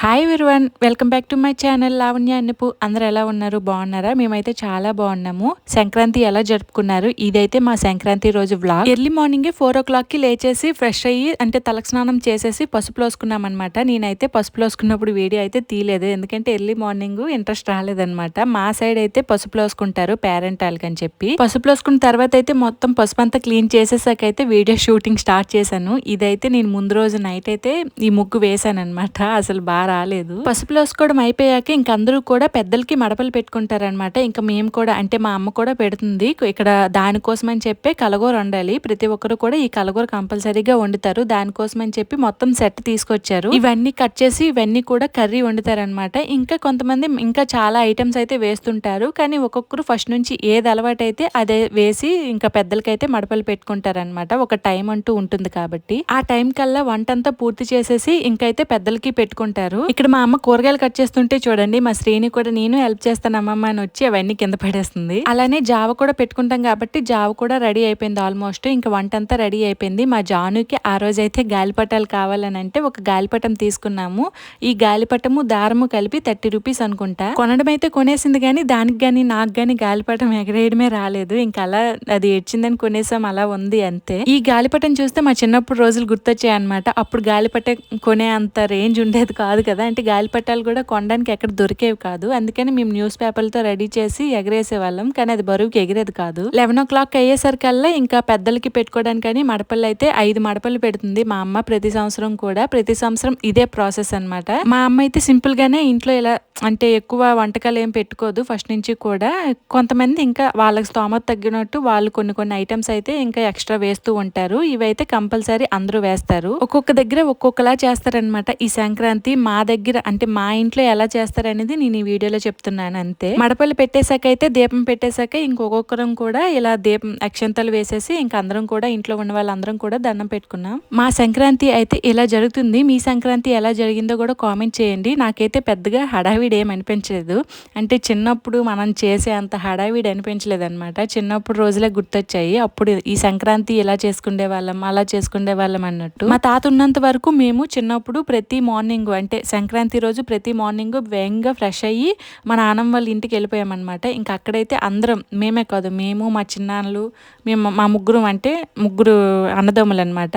Hi విరువన్ welcome back to my channel Lavanya అన్నపు అందరు ఎలా ఉన్నారు? బాగున్నారా? మేమైతే చాలా బాగున్నాము. సంక్రాంతి ఎలా జరుపుకున్నారు? ఇదైతే మా సంక్రాంతి రోజు వ్లాగ్ ఎర్లీ మార్నింగే ఫోర్ ఓ క్లాక్కి లేచేసి ఫ్రెష్ అయ్యి అంటే తలస్నానం చేసేసి పసుపు లోసుకున్నాం అనమాట నేనైతే పసుపు లోసుకున్నప్పుడు వీడియో అయితే తీయలేదు. ఎందుకంటే ఎర్లీ మార్నింగ్ ఇంట్రెస్ట్ రాలేదనమాట మా సైడ్ అయితే పసుపు లోసుకుంటారు పేరెంట్ వాళ్ళకని చెప్పి. పసుపు లోసుకున్న తర్వాత అయితే మొత్తం పసుపు అంతా క్లీన్ చేసేసాక అయితే వీడియో షూటింగ్ స్టార్ట్ చేశాను. ఇదైతే నేను ముందు రోజు నైట్ అయితే ఈ ముగ్గు వేసాను అనమాట అసలు బాగా రాలేదు. పసుపు లోసుకోవడం అయిపోయాక ఇంక అందరూ కూడా పెద్దలకి మడపలు పెట్టుకుంటారనమాట ఇంకా మేము కూడా అంటే మా అమ్మ కూడా పెడుతుంది. ఇక్కడ దానికోసం అని చెప్పి కలగూర వండాలి. ప్రతి ఒక్కరు కూడా ఈ కలగూర కంపల్సరీగా వండుతారు. దానికోసం అని చెప్పి మొత్తం సెట్ తీసుకొచ్చారు. ఇవన్నీ కట్ చేసి ఇవన్నీ కూడా కర్రీ వండుతారనమాట ఇంకా కొంతమంది ఇంకా చాలా ఐటమ్స్ అయితే వేస్తుంటారు. కానీ ఒక్కొక్కరు ఫస్ట్ నుంచి ఏది అలవాటు అయితే అదే వేసి ఇంకా పెద్దలకైతే మడపలు పెట్టుకుంటారనమాట ఒక టైం అంటూ ఉంటుంది కాబట్టి. ఆ టైం కల్లా వంట అంతా పూర్తి చేసేసి ఇంకైతే పెద్దలకి పెట్టుకుంటారు. ఇక్కడ మా అమ్మ కూరగాయలు కట్ చేస్తుంటే చూడండి మా శ్రేణి కూడా నేను హెల్ప్ చేస్తాను అమ్మమ్మ అని వచ్చి అవన్నీ కింద పడేస్తుంది. అలానే జావ కూడా పెట్టుకుంటాం కాబట్టి జావ కూడా రెడీ అయిపోయింది ఆల్మోస్ట్. ఇంకా వంట అంతా రెడీ అయిపోయింది. మా జానుకి ఆ రోజు అయితే గాలిపటాలు కావాలని అంటే ఒక గాలిపటం తీసుకున్నాము. ఈ గాలిపటము దారము కలిపి థర్టీ రూపీస్ అనుకుంటా. కొనడం అయితే కొనేసింది కానీ దానికి కానీ నాకు కానీ గాలిపటం ఎగరేయడమే రాలేదు. ఇంకా అలా అది ఏడ్చిందని కొనేసాం అలా ఉంది అంతే. ఈ గాలిపటం చూస్తే మా చిన్నప్పుడు రోజులు గుర్తొచ్చాయి అనమాట అప్పుడు గాలిపటం కొనే అంత రేంజ్ ఉండేది కాదు కదా అంటే గాలిపటాలు కూడా కొనడానికి ఎక్కడ దొరికేవి కాదు. అందుకని మేము న్యూస్ పేపర్లతో రెడీ చేసి ఎగరేసే వాళ్ళం కానీ అది బరువుకి ఎగిరేది కాదు. లెవెన్ ఓ క్లాక్ అయ్యేసరికల్లా ఇంకా పెద్దలకి పెట్టుకోవడానికి అని మడపలు అయితే ఐదు మడపలు పెడుతుంది. మా అమ్మ ప్రతి సంవత్సరం కూడా. ప్రతి సంవత్సరం ఇదే ప్రాసెస్ అనమాట మా అమ్మ అయితే సింపుల్ గానే ఇంట్లో ఇలా అంటే ఎక్కువ వంటకాలు ఏం పెట్టుకోదు ఫస్ట్ నుంచి కూడా. కొంతమంది ఇంకా వాళ్ళకి స్తోమత తగ్గినట్టు వాళ్ళు కొన్ని కొన్ని ఐటమ్స్ అయితే ఇంకా ఎక్స్ట్రా వేస్తూ ఉంటారు. ఇవైతే కంపల్సరీ అందరూ వేస్తారు. ఒక్కొక్క దగ్గర ఒక్కొక్కలా చేస్తారనమాట ఈ సంక్రాంతి మా దగ్గర అంటే మా ఇంట్లో ఎలా చేస్తారనేది నేను ఈ వీడియోలో చెప్తున్నాను అంతే. మడపలు పెట్టేశాక అయితే దీపం పెట్టేశాక ఇంకొకొక్కరం కూడా ఇలా దీపం అక్షంతలు వేసేసి ఇంక అందరం కూడా ఇంట్లో ఉన్న వాళ్ళందరం కూడా దండం పెట్టుకున్నాం. మా సంక్రాంతి అయితే ఇలా జరుగుతుంది. మీ సంక్రాంతి ఎలా జరిగిందో కూడా కామెంట్ చేయండి. నాకైతే పెద్దగా హడావిడి ఏం అనిపించలేదు. అంటే చిన్నప్పుడు మనం చేసే అంత హడావిడి అనిపించలేదు అనమాట చిన్నప్పుడు రోజులే గుర్తొచ్చాయి. అప్పుడు ఈ సంక్రాంతి ఇలా చేసుకునే వాళ్ళం అలా చేసుకునే వాళ్ళం అన్నట్టు. మా తాత ఉన్నంత వరకు మేము చిన్నప్పుడు ప్రతి మార్నింగ్ అంటే సంక్రాంతి రోజు ప్రతి మార్నింగ్ వేగంగా ఫ్రెష్ అయ్యి మా నాన్నమ్మ వాళ్ళ ఇంటికి వెళ్ళిపోయామన్నమాట. ఇంకా అక్కడైతే అందరం మేమే కాదు మేము మా చిన్నాన్నలు మేము మా ముగ్గురు అంటే ముగ్గురు అన్నదమ్ములు అనమాట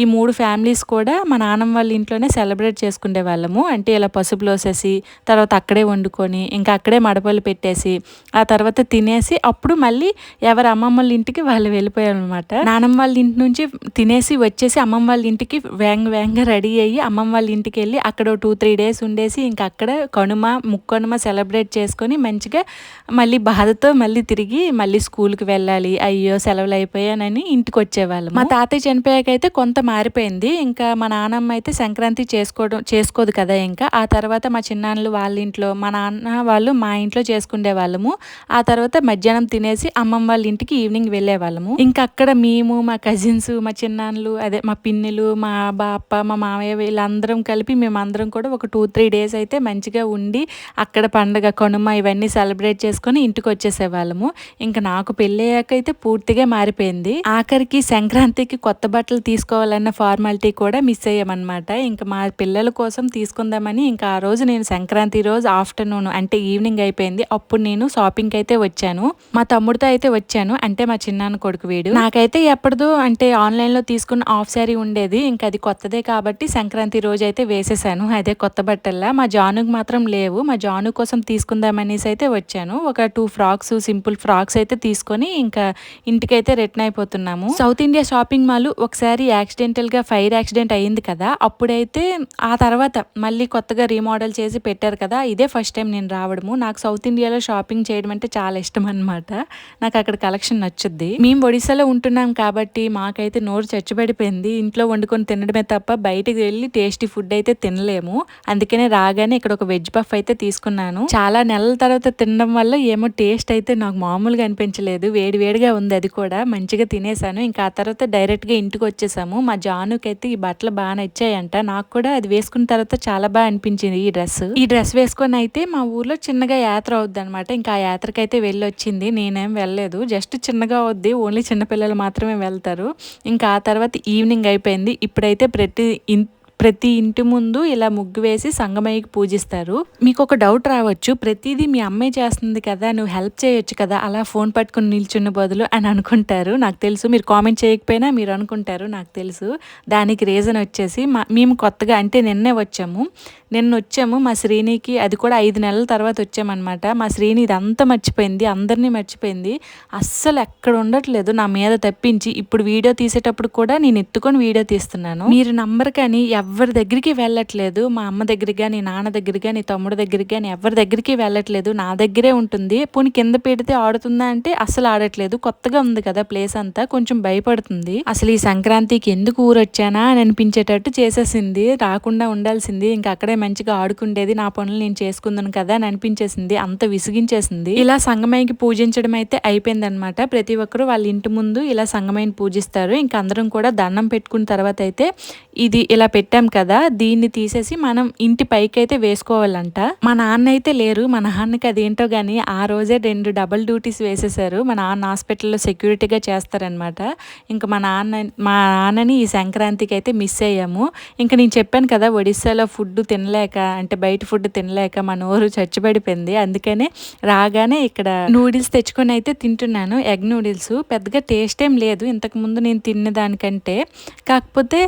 ఈ మూడు ఫ్యామిలీస్ కూడా మా నాన్నమ్మ వాళ్ళ ఇంట్లోనే సెలబ్రేట్ చేసుకునే వాళ్ళము. అంటే ఇలా పసుపులు వేసేసి తర్వాత అక్కడే వండుకొని ఇంకా అక్కడే మడపలు పెట్టేసి ఆ తర్వాత తినేసి అప్పుడు మళ్ళీ ఎవరి అమ్మమ్మ వాళ్ళ ఇంటికి వాళ్ళు వెళ్ళిపోయారు అనమాట నానమ్మ వాళ్ళ ఇంటి నుంచి తినేసి వచ్చేసి అమ్మమ్మ వాళ్ళ ఇంటికి వేంగ వేంగ రెడీ అయ్యి అమ్మమ్మ వాళ్ళ ఇంటికి వెళ్ళి అక్కడ టూ త్రీ డేస్ ఉండేసి ఇంకా అక్కడ కనుమ ముక్కనుమ సెలబ్రేట్ చేసుకొని మంచిగా మళ్ళీ బాధతో మళ్ళీ తిరిగి మళ్ళీ స్కూల్కి వెళ్ళాలి. అయ్యో సెలవులు అయిపోయానని ఇంటికి వచ్చేవాళ్ళం మా తాతయ్య చనిపోయాకైతే కొంత మారిపోయింది. ఇంకా మా నాన్నమ్మ అయితే సంక్రాంతి చేసుకోవడం చేసుకోదు కదా ఇంకా. ఆ తర్వాత మా చిన్నాన్నలు వాళ్ళ ఇంట్లో మా నాన్న వాళ్ళు మా ఇంట్లో చేసుకునే వాళ్ళము ఆ తర్వాత మధ్యాహ్నం తినేసి అమ్మమ్మ వాళ్ళ ఇంటికి ఈవినింగ్ వెళ్ళే వాళ్ళము ఇంకా అక్కడ మేము మా కజిన్స్ మా చిన్నాన్నలు అదే మా పిన్నులు మా బాప్ప మా మామయ్య వీళ్ళందరం కలిపి మేమందరం కూడా ఒక టూ త్రీ డేస్ అయితే మంచిగా ఉండి అక్కడ పండగ కనుమ ఇవన్నీ సెలబ్రేట్ చేసుకొని ఇంటికి వచ్చేసేవాళ్ళము. ఇంకా నాకు పెళ్ళయ్యాక అయితే పూర్తిగా మారిపోయింది. ఆఖరికి సంక్రాంతికి కొత్త బట్టలు తీసుకోవాలన్న ఫార్మాలిటీ కూడా మిస్ అయ్యామన్నమాట. ఇంకా మా పిల్లల కోసం తీసుకుందామని ఇంకా ఆ రోజు నేను సంక్రాంతి రోజు ఆఫ్టర్నూన్ అంటే ఈవినింగ్ అయిపోయింది. అప్పుడు నేను షాపింగ్ అయితే వచ్చాను. మా తమ్ముడితో అయితే వచ్చాను. అంటే మా చిన్నాన్న కొడుకు వీడు. నాకైతే ఎప్పటిదో అంటే ఆన్లైన్లో తీసుకున్న ఆఫ్ శారీ ఉండేది. ఇంకా అది కొత్తదే కాబట్టి సంక్రాంతి రోజు అయితే వేసేసాను. అదే కొత్త బట్టల్లా. మా జానుకు మాత్రం లేవు. మా జాను కోసం తీసుకుందామనేసి అయితే వచ్చాను. ఒక టూ ఫ్రాక్స్ సింపుల్ ఫ్రాక్స్ అయితే తీసుకొని ఇంకా ఇంటికైతే రిటర్న్ అయిపోతున్నాము. సౌత్ ఇండియా షాపింగ్ మాల్ ఒకసారి యాక్సిడెంటల్గా ఫైర్ యాక్సిడెంట్ అయ్యింది కదా. అప్పుడైతే ఆ తర్వాత మళ్ళీ కొత్తగా రీమోడల్ చేసి పెట్టారు కదా. ఇదే ఫస్ట్ టైం నేను రావడము. నాకు సౌత్ ఇండియాలో షాపింగ్ చేయడం అంటే చాలా ఇష్టం అనమాట నాకు అక్కడ కలెక్షన్ నచ్చుద్ది. మేము ఒడిశాలో ఉంటున్నాం కాబట్టి మాకైతే నోరు చచ్చిపడిపోయింది. ఇంట్లో వండుకొని తినడమే తప్ప బయటికి వెళ్ళి టేస్టీ ఫుడ్ అయితే తినలేము. అందుకనే రాగానే ఇక్కడ ఒక వెజ్ పఫ్ అయితే తీసుకున్నాను. చాలా నెలల తర్వాత తినడం వల్ల ఏమో టేస్ట్ అయితే నాకు మామూలుగా అనిపించలేదు. వేడి వేడిగా ఉంది అది కూడా. మంచిగా తినేసాను. ఇంకా ఆ తర్వాత డైరెక్ట్గా ఇంటికి వచ్చేసాము. మా జానుకైతే ఈ బట్టలు బాగా నచ్చాయంట. నాకు కూడా అది వేసుకున్న తర్వాత చాలా బాగా అనిపించింది ఈ డ్రెస్. ఈ డ్రెస్ వేసుకొని అయితే మా ఊర్లో చిన్నగా యాత్ర అవుద్ది అనమాట ఇంకా ఆ యాత్రకి అయితే వెళ్ళొచ్చింది. నేనేం వెళ్ళలేదు. జస్ట్ చిన్నగా అవుద్ది. ఓన్లీ చిన్నపిల్లలు మాత్రమే వెళ్తారు. ఇంకా ఆ తర్వాత ఈవినింగ్ అయిపోయింది. ఇప్పుడైతే ప్రతి ప్రతి ఇంటి ముందు ఇలా ముగ్గు వేసి సంగమయ్యకి పూజిస్తారు. మీకు ఒక డౌట్ రావచ్చు ప్రతిదీ మీ అమ్మాయి చేస్తుంది కదా నువ్వు హెల్ప్ చేయొచ్చు కదా అలా ఫోన్ పట్టుకుని నిల్చున్న బదులు అని అనుకుంటారు. నాకు తెలుసు మీరు కామెంట్ చేయకపోయినా మీరు అనుకుంటారు నాకు తెలుసు. దానికి రీజన్ వచ్చేసి మా మేము కొత్తగా అంటే నిన్నే వచ్చాము. నిన్న వచ్చాము మా శ్రీనికి అది కూడా ఐదు నెలల తర్వాత వచ్చామన్నమాట. మా శ్రీని ఇదంతా మర్చిపోయింది అందరినీ మర్చిపోయింది. అస్సలు ఎక్కడ ఉండట్లేదు నా మీద తప్పించి. ఇప్పుడు వీడియో తీసేటప్పుడు కూడా నేను ఎత్తుకొని వీడియో తీస్తున్నాను. మీరు నంబర్ కానీ ఎవరి దగ్గరికి వెళ్ళట్లేదు మా అమ్మ దగ్గరికి కానీ నాన్న దగ్గరికి కానీ తమ్ముడు దగ్గరికి కానీ ఎవరి దగ్గరికి వెళ్ళట్లేదు నా దగ్గరే ఉంటుంది. పోనీ కింద పెడితే ఆడుతుందా అంటే అసలు ఆడట్లేదు. కొత్తగా ఉంది కదా ప్లేస్ అంతా కొంచెం భయపడుతుంది. అసలు ఈ సంక్రాంతికి ఎందుకు ఊరొచ్చానా అని అనిపించేటట్టు చేసేసింది. రాకుండా ఉండాల్సింది. ఇంకా అక్కడే మంచిగా ఆడుకుండేది నా పనులు నేను చేసుకుందాను కదా అని అనిపించేసింది. అంత విసిగించేసింది. ఇలా సంగమయ్యకి పూజించడం అయితే అయిపోయిందనమాట ప్రతి ఒక్కరు వాళ్ళ ఇంటి ముందు ఇలా సంగమయ్యని పూజిస్తారు. ఇంకా అందరం కూడా దండం పెట్టుకున్న తర్వాత అయితే ఇది ఇలా పెట్టాం కదా దీన్ని తీసేసి మనం ఇంటి పైకి అయితే వేసుకోవాలంట. మా నాన్న అయితే లేరు మా నాన్నకి అదేంటో కానీ ఆ రోజే రెండు డబల్ డ్యూటీస్ వేసేసారు. మా నాన్న హాస్పిటల్లో సెక్యూరిటీగా చేస్తారనమాట ఇంకా మా నాన్న మా నాన్నని ఈ సంక్రాంతికి అయితే మిస్ అయ్యాము. ఇంకా నేను చెప్పాను కదా ఒడిస్సాలో ఫుడ్ తినలేక అంటే బయట ఫుడ్ తినలేక మా నోరు చచ్చిపడిపోయింది. అందుకనే రాగానే ఇక్కడ నూడిల్స్ తెచ్చుకొని అయితే తింటున్నాను. Egg noodles. పెద్దగా టేస్ట్ ఏం లేదు. ఇంతకుముందు నేను తిన్న దానికంటే. కాకపోతే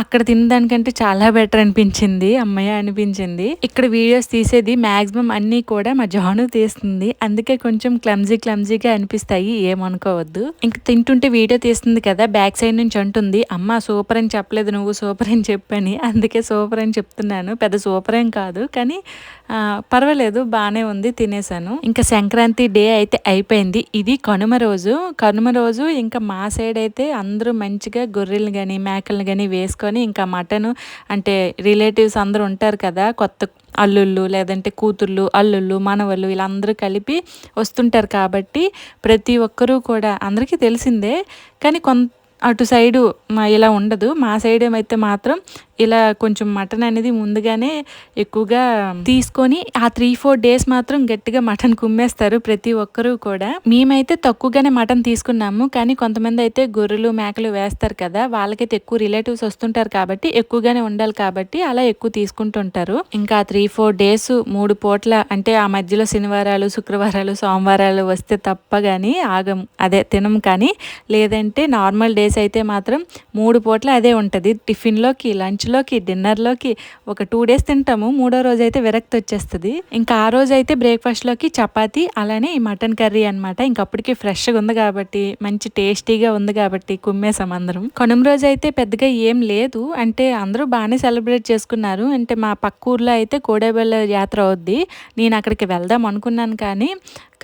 అక్కడ తినదానికంటే చాలా బెటర్ అనిపించింది అమ్మయ్య అనిపించింది. ఇక్కడ వీడియోస్ తీసేది మ్యాక్సిమం అన్నీ కూడా మా జాను తీస్తుంది. అందుకే కొంచెం క్లమ్జీ క్లమ్జీగా అనిపిస్తాయి ఏమనుకోవద్దు. ఇంక తింటుంటే వీడియో తీస్తుంది కదా బ్యాక్ సైడ్ నుంచి అంటుంది అమ్మ సూపర్ అని చెప్పలేదు నువ్వు సూపర్ అని చెప్పని. అందుకే సూపర్ అని చెప్తున్నాను. పెద్ద సూపర్ ఏం కాదు కానీ పర్వాలేదు బాగానే ఉంది తినేసాను. ఇంకా సంక్రాంతి డే అయితే అయిపోయింది. ఇది కనుమ రోజు. కనుమ రోజు ఇంకా మా సైడ్ అయితే అందరూ మంచిగా గొర్రెలు కానీ మేకలు కానీ వేసుకొని ఇంకా మటన్ అంటే రిలేటివ్స్ అందరూ ఉంటారు కదా కొత్త అల్లుళ్ళు లేదంటే కూతుర్లు అల్లుళ్ళు మనవళ్ళు వీళ్ళందరూ కలిపి వస్తుంటారు కాబట్టి ప్రతి ఒక్కరూ కూడా అందరికీ తెలిసిందే. కానీ కొంత అటు సైడు ఇలా ఉండదు. మా సైడ్ ఏమైతే మాత్రం ఇలా కొంచెం మటన్ అనేది ముందుగానే ఎక్కువగా తీసుకొని ఆ త్రీ ఫోర్ డేస్ మాత్రం గట్టిగా మటన్ కుమ్మేస్తారు ప్రతి ఒక్కరూ కూడా. మేమైతే తక్కువగానే మటన్ తీసుకున్నాము. కానీ కొంతమంది అయితే గొర్రెలు మేకలు వేస్తారు కదా వాళ్ళకైతే ఎక్కువ రిలేటివ్స్ వస్తుంటారు కాబట్టి ఎక్కువగానే ఉండాలి కాబట్టి అలా ఎక్కువ తీసుకుంటుంటారు. ఇంకా త్రీ ఫోర్ డేస్ మూడు పూట్ల అంటే ఆ మధ్యలో శనివారాలు శుక్రవారాలు సోమవారాలు వస్తే తప్ప కానీ ఆగం. అదే తినం కానీ లేదంటే నార్మల్ డేస్ అయితే మాత్రం మూడు పూట్ల అదే ఉంటుంది. టిఫిన్లోకి లంచ్లో లంచ్లోకి డిన్నర్లోకి ఒక టూ డేస్ తింటాము. మూడో రోజు అయితే విరక్తి వచ్చేస్తుంది. ఇంకా ఆ రోజు అయితే బ్రేక్ఫాస్ట్లోకి చపాతి అలానే ఈ మటన్ కర్రీ అనమాట ఇంకప్పటికీ ఫ్రెష్గా ఉంది కాబట్టి మంచి టేస్టీగా ఉంది కాబట్టి కుమ్మేసాం అందరం. కొనం రోజు అయితే పెద్దగా ఏం లేదు. అంటే అందరూ బాగానే సెలబ్రేట్ చేసుకున్నారు. అంటే మా పక్క ఊర్లో అయితే కోడేబెల్ల యాత్ర అవుద్ది. నేను అక్కడికి వెళ్దాం అనుకున్నాను కానీ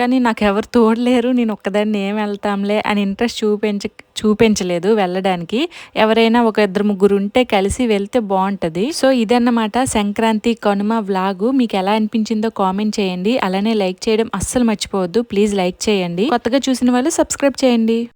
కానీ నాకు ఎవరు తోడలేరు నేను ఒక్కదాన్ని ఏం వెళ్తాంలే అని ఇంట్రెస్ట్ చూపించ చూపించలేదు వెళ్ళడానికి. ఎవరైనా ఒక ఇద్దరు ముగ్గురు ఉంటే కలిసి వెళ్తే బాగుంటుంది. సో ఇదన్నమాట సంక్రాంతి కనుమ వ్లాగు మీకు ఎలా అనిపించిందో కామెంట్ చేయండి. అలానే లైక్ చేయడం అస్సలు మర్చిపోవద్దు. ప్లీజ్ లైక్ చేయండి. కొత్తగా చూసిన వాళ్ళు సబ్స్క్రైబ్ చేయండి.